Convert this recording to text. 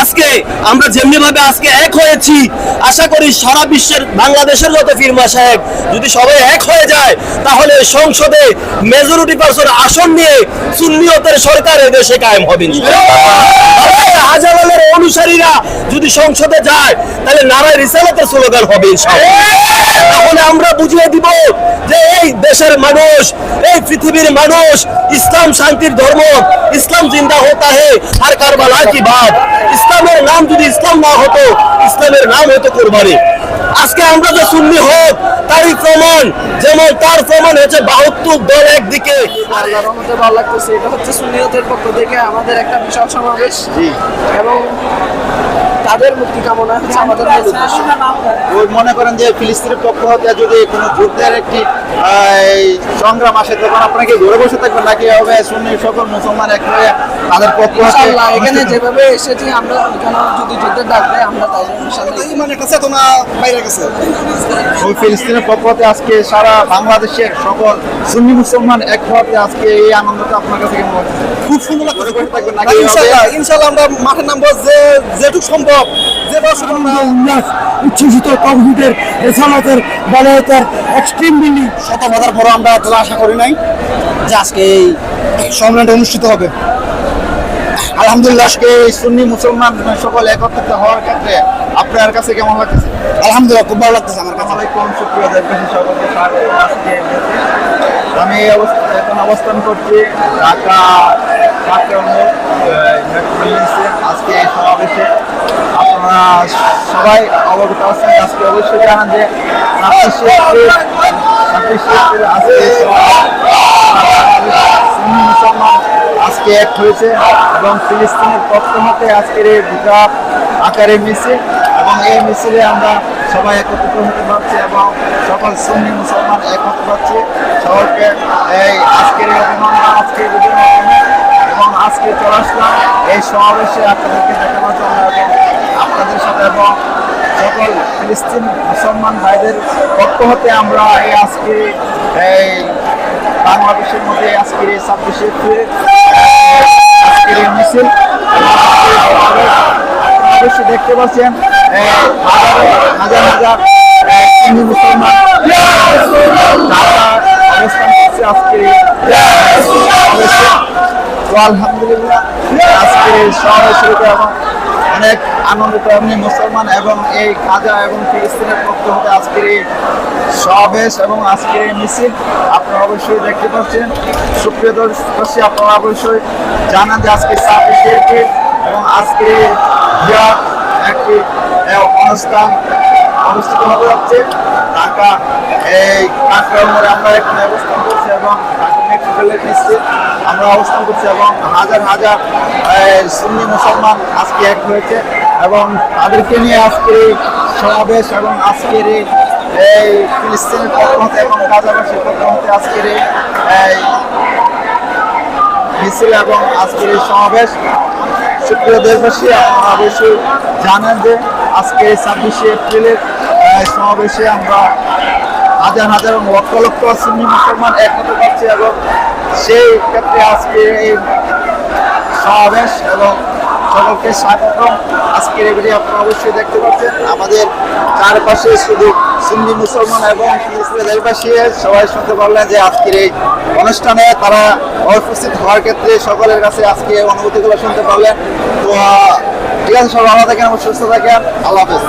আজকে আমরা যেমনি ভাবে আজকে এক হয়েছি, আশা করি সারা বিশ্বের বাংলাদেশের যত ফিরমা সাহেব যদি সবাই এক হয়ে যায়, তাহলে সংসদে মেজরিটি পার্সন আসন নিয়ে সুন্নিয়তের সরকার দেশে কায়েম হবে হাজারের অনুসারীরা যদি সংসদে যায়, তাহলে নারায় রিসালাতের স্লোগান হবে তাহলে আমরা বুঝিয়ে দিব যে এই দেশের মানুষ, এই পৃথিবীর মানুষ ইসলাম শান্তির ধর্ম, ইসলাম জিন্দা হতা হে আর কারবালা কি বাত ইসলামের নাম যদি ইসলাম না হতো ইসলামের নাম হতো কোরবানি। আজকে আমরা যে সুন্নি হোক তারই প্রমাণ যেমন তার প্রমাণ হচ্ছে বাহাত্তর দল একদিকে। আল্লাহর রহমতে ভালো লাগতেছে এটা হচ্ছে সুন্নিয়তের পক্ষ থেকে আমাদের একটা বিশাল সমাবেশ। এবং তাদের মুক্তি কামনা হচ্ছে আমাদের মূল উদ্দেশ্য। ওই মনে করেন যে ফিলিস্তিনের পক্ষ হতে যদি কোনো যুদ্ধের একটি সংগ্রাম আসে তখন আপনাকে ঘুরে বসে থাকবেন নাকি হবে সুন্নি সকল মুসলমান এক হয়ে তাদের পক্ষ এখানে যেভাবে এসেছি আমরা এখানে যদি যুদ্ধের ডাক দেয় আমরা তাই মানে একটা চেতনা বাইরে গেছে। ওই ফিলিস্তিনের পক্ষ হতে আজকে সারা বাংলাদেশের সকল সুন্নি মুসলমান এক হতে আজকে এই আনন্দটা আপনার কাছে কেমন খুব সুন্দর ইনশাল্লাহ? ইনশাল্লাহ আমরা মাঠে নামবো যে যেটুক সম্ভব। উচ্ছ্বসিত তৌহিদের রেসালাতের বালায়তের এক্সট্রিম বিল্ডিং শত বাধার পরও আমরা এতটা আশা করি নাই যে আজকে এই সম্মেলনটা অনুষ্ঠিত হবে। আলহামদুলিল্লাহ আজকে সুন্নি মুসলমান সকল একত্রিত হওয়ার ক্ষেত্রে আপনার কাছে কেমন লাগতেছে? আলহামদুলিল্লাহ খুব ভালো লাগতেছে আমার কাছে। আসসালামাইকুম সুপ্রিয় দেশবাসী সকলকে আমি এখন অবস্থান করছি ঢাকা কাকরামে আজকে সমাবেশে। সবাই অবগত আছেন। আজকে অবশ্যই জানান যে আজকে এক হয়েছে এবং ফিলিস্তিনের পক্ষ হতে আজকের এই বিরাট আকারে মিছিল এবং এই মিছিলে আমরা সবাই একত্রিত হতে পারছি এবং সকল সুন্নি মুসলমান একত্র পাচ্ছি সবাইকে এই আজকের আজকে এবং আজকে চলে আসলাম এই সমাবেশে। আপনাদেরকে দেখানোর জন্য আপনাদের সাথে এবং সকল ফিলিস্তিন মুসলমান ভাইদের পক্ষ হতে আমরা এই আজকে এই বাংলাদেশের মধ্যে আজকের এই ছাব্বিশে আজকের এই মিছিল অবশ্যই দেখতে পাচ্ছেন হাজার হাজার হিন্দু মুসলমান তো আলহামদুলিল্লাহ আজকের এই সমাবেশের এবং অনেক আনন্দিত এমনি মুসলমান এবং এই খাজা এবং ফিলিস্তিনের পক্ষ হতে আজকের এই সমাবেশ এবং আজকের এই মিছিল আপনারা অবশ্যই দেখতে পাচ্ছেন। সুপ্রিয় দর্শী আপনারা অবশ্যই জানান যে আজকে ছাব্বিশে এবং আজকে একটি অনুষ্ঠান অনুষ্ঠিত হতে যাচ্ছে। ঢাকা, এই কাকরামোড়ে আমরা এখানে অবস্থান করছি এবং ঢাকা মেট্রো আমরা অবস্থান করছি এবং হাজার হাজার সুন্নি মুসলমান আজকে এক হয়েছে এবং তাদেরকে নিয়ে আজকের সমাবেশ এবং আজকের এই এই ফিলিস্তিনের পক্ষ হতে এবং গাজাবাসীর পক্ষ হতে আজকের এই মিছিল এবং আজকের এই সমাবেশ। সুপ্রিয় দেশবাসী, আপনারা অবশ্যই জানেন যে আজকে ছাব্বিশে এপ্রিলের সমাবেশে আমরা হাজার হাজার লক্ষ লক্ষ সুন্নি মুসলমান এক হতে পারছি এবং সেই ক্ষেত্রে আজকে এই সমাবেশ এবং সকলকে স্বাগত আজকের এগুলি আপনারা অবশ্যই দেখতে পাচ্ছেন। আমাদের চারপাশে শুধু সুন্নি মুসলমান এবং দেশবাসী, সবাই শুনতে পারলেন যে আজকের এই অনুষ্ঠানে তারা উপস্থিত হওয়ার ক্ষেত্রে সকলের কাছে আজকে অনুভূতিগুলো শুনতে পারলেন। তো ঠিক আছে, সবাই ভালো থাকেন সুস্থ থাকেন। আল্লাহ হাফেজ।